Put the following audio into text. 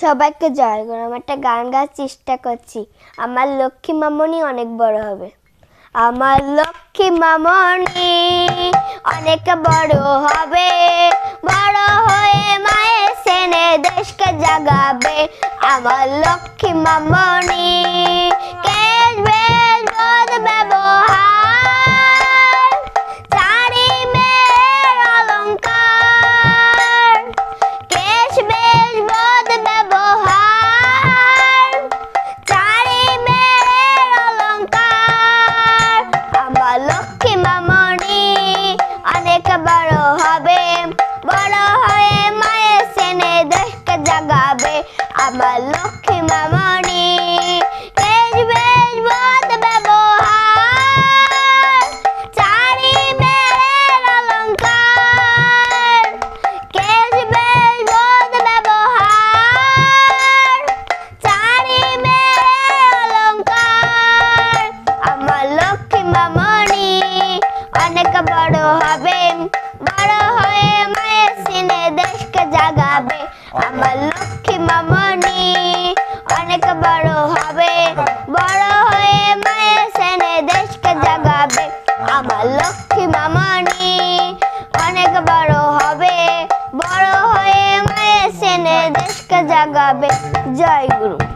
সবাইকে জয় করো। আমি একটা গান গাওয়ার চেষ্টা করছি। আমার লক্ষ্মী মামনি অনেক বড় হবে। আমার লক্ষ্মী মামনি অনেক বড় হবে। বড় হয়ে মায়ের সেনে দেশকে জাগাবে। আমার লক্ষ্মী মামনি বড় হবে, বড় হয়ে মায়ের সেনে দেশকে জাগাবে আমার লক্ষ্মী মামনি বেশ কেশ বেশ বোধ ব্যবহার অনেক বড় হবে। আমার লক্ষ্মী মামনি অনেক বড় হবে। বড় হয়ে মায়ের সেনে দেশকে জাগাবে। আমার লক্ষ্মী মামনি অনেক বড় হবে। বড় হয়ে মায়ের সেনে দেশকে জাগাবে। জয় গুরু।